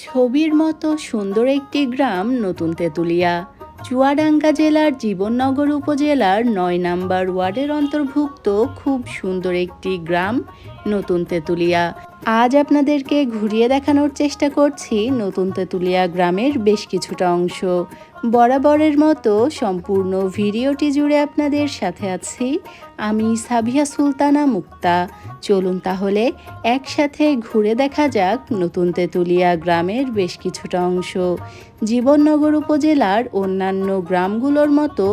ছবির মতো সুন্দর একটি গ্রাম নতুন তেঁতুলিয়া। চুয়াডাঙ্গা জেলার জীবননগর উপজেলার নয় নাম্বার ওয়ার্ডের অন্তর্ভুক্ত খুব সুন্দর একটি গ্রাম নতুন তেঁতুলিয়া। আজ আপনাদেরকে ঘুরিয়ে দেখানোর চেষ্টা করছি নতুন তেঁতুলিয়া গ্রামের বেশ কিছুটা অংশ। বরাবরের মতো সম্পূর্ণ ভিডিওটি জুড়ে আপনাদের সাথে আছি আমি সাবিয়া সুলতানা মুক্তা। চলুন তাহলে একসাথে ঘুরে দেখা যাক নতুন তেঁতুলিয়া গ্রামের বেশ কিছুটা অংশ। জীবননগর উপজেলার অন্যান্য গ্রামগুলোর মতো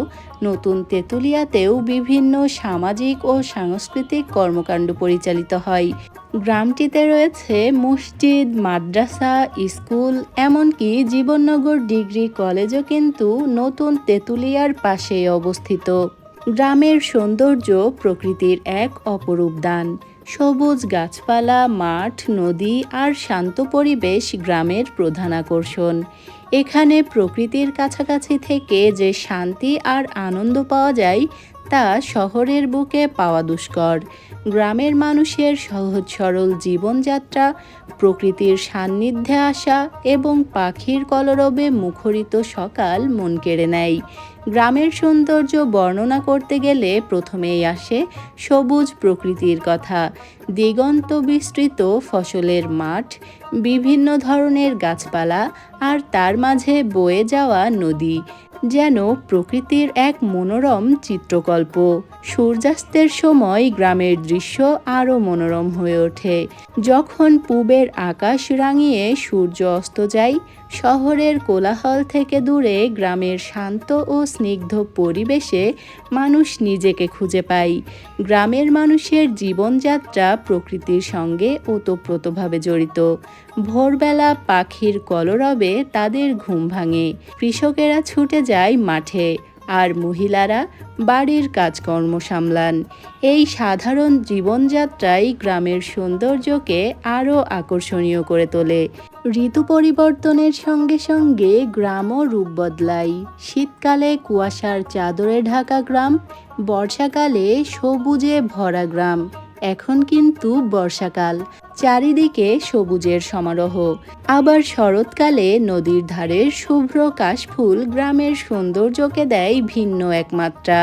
নতুন তেঁতুলিয়াতেও বিভিন্ন সামাজিক ও সাংস্কৃতিক কর্মকাণ্ড পরিচালিত হয়। গ্রামটিতে রয়েছে মসজিদ, মাদ্রাসা, স্কুল, এমনকি জীবননগর ডিগ্রি কলেজও কিন্তু নতুন তেঁতুলিয়ার পাশে অবস্থিত। গ্রামের সৌন্দর্য প্রকৃতির এক অপরূপ দান। সবুজ গাছপালা, মাঠ, নদী আর শান্ত পরিবেশ গ্রামের প্রধান আকর্ষণ। এখানে প্রকৃতির কাছাকাছি থেকে যে শান্তি আর আনন্দ পাওয়া যায় তা শহরের বুকে পাওয়া দুষ্কর। গ্রামের মানুষের সহজ সরল জীবনযাত্রা, প্রকৃতির সান্নিধ্যে আসা এবং পাখির কলরবে মুখরিত সকাল মন কেড়ে নেয়। গ্রামের সৌন্দর্য বর্ণনা করতে গেলে প্রথমেই আসে সবুজ প্রকৃতির কথা। দিগন্ত বিস্তৃত ফসলের মাঠ, বিভিন্ন ধরনের গাছপালা আর তার মাঝে বয়ে যাওয়া নদী। যেন প্রকৃতির এক মনোরম চিত্রকল্প। সূর্যাস্তের সময় গ্রামের দৃশ্য আরও মনোরম হয়ে ওঠে। যখন পূবের আকাশ রাঙিয়ে সূর্য অস্ত যায় শহরের কোলাহল থেকে দূরে গ্রামের শান্ত ও স্নিগ্ধ পরিবেশে মানুষ নিজেকে খুঁজে পায়। গ্রামের মানুষের জীবনযাত্রা প্রকৃতির সঙ্গে ওতপ্রোতভাবে জড়িত। ভোরবেলা পাখির কলরবে তাদের ঘুম ভাঙে। কৃষকেরা ছুটে যায় মাঠে আর মহিলারা বাড়ির কাজকর্ম সামলান। এই সাধারণ জীবনযাত্রাই গ্রামের সৌন্দর্যকে আরও আকর্ষণীয় করে তোলে। ঋতু পরিবর্তনের সঙ্গে সঙ্গে গ্রামও রূপ বদলায় শীতকালে কুয়াশার চাদরে ঢাকা গ্রাম, বর্ষাকালে সবুজে ভরা গ্রাম। এখন কিন্তু বর্ষাকাল, চারিদিকে সবুজের সমারোহ। আবার শরৎকালে নদীর ধারের শুভ্র কাশফুল গ্রামের সৌন্দর্যকে দেয় ভিন্ন এক মাত্রা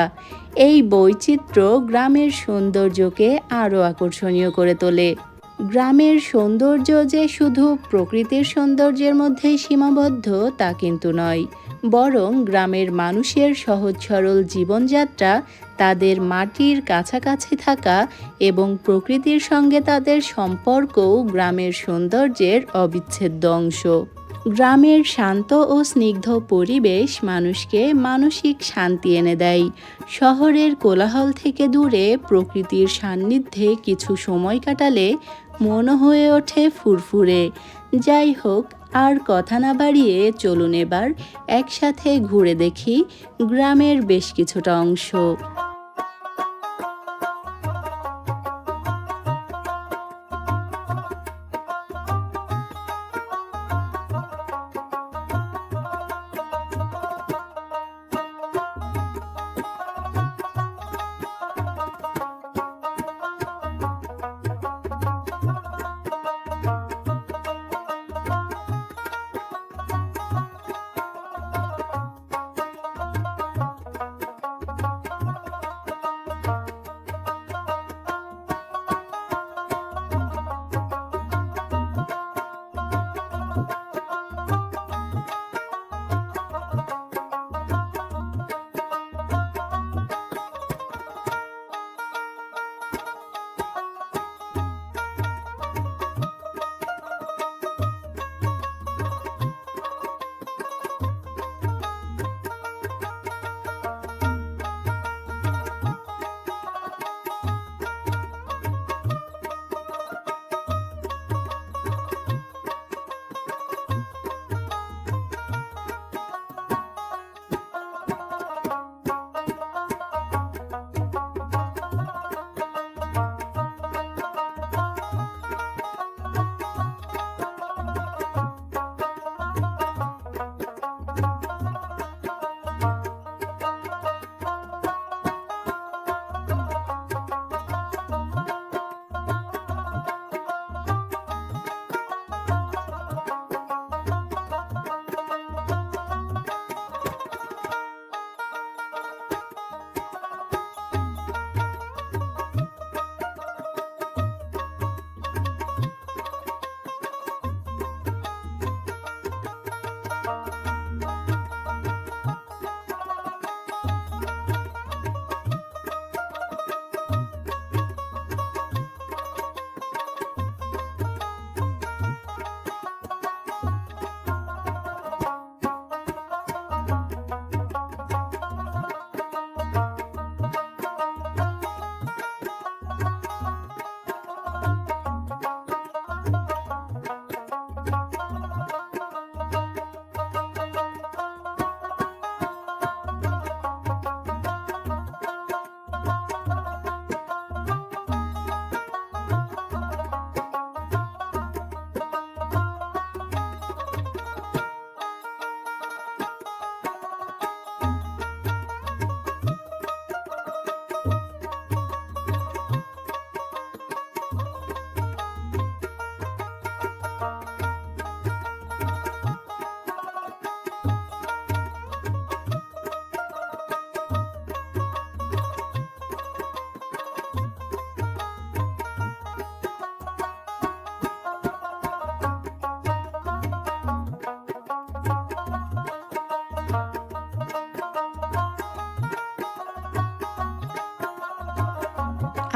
এই বৈচিত্র্য গ্রামের সৌন্দর্যকে আরও আকর্ষণীয় করে তোলে। গ্রামের সৌন্দর্য যে শুধু প্রকৃতির সৌন্দর্যের মধ্যেই সীমাবদ্ধ, তা কিন্তু নয়। বরং গ্রামের মানুষের সহজ সরল জীবনযাত্রা, তাদের মাটির কাছাকাছি থাকা এবং প্রকৃতির সঙ্গে তাদের সম্পর্কও গ্রামের সৌন্দর্যের অবিচ্ছেদ্য অংশ। গ্রামের শান্ত ও স্নিগ্ধ পরিবেশ মানুষকে মানসিক শান্তি এনে দেয়। শহরের কোলাহল থেকে দূরে প্রকৃতির সান্নিধ্যে কিছু সময় কাটালে মন হয়ে ওঠে ফুরফুরে। যাই হোক, আর কথা না বাড়িয়ে চলুন এবার একসাথে ঘুরে দেখি গ্রামের বেশ কিছুটা অংশ।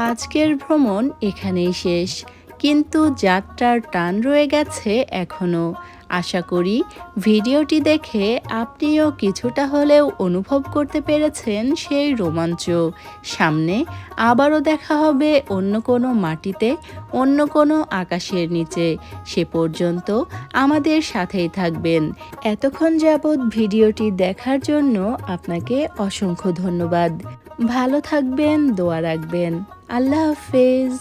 আজকের ভ্রমণ এখানেই শেষ। কিন্তু যাত্রার টান রয়ে গেছে এখনও আশা করি ভিডিওটি দেখে আপনিও কিছুটা হলেও অনুভব করতে পেরেছেন সেই রোমাঞ্চ। সামনে আবারও দেখা হবে অন্য কোনো মাটিতে, অন্য কোনো আকাশের নিচে। সে পর্যন্ত আমাদের সাথেই থাকবেন। এতক্ষণ যাবৎ ভিডিওটি দেখার জন্য আপনাকে অসংখ্য ধন্যবাদ। ভালো থাকবেন, দোয়া রাখবেন। আল্লাহ হাফেজ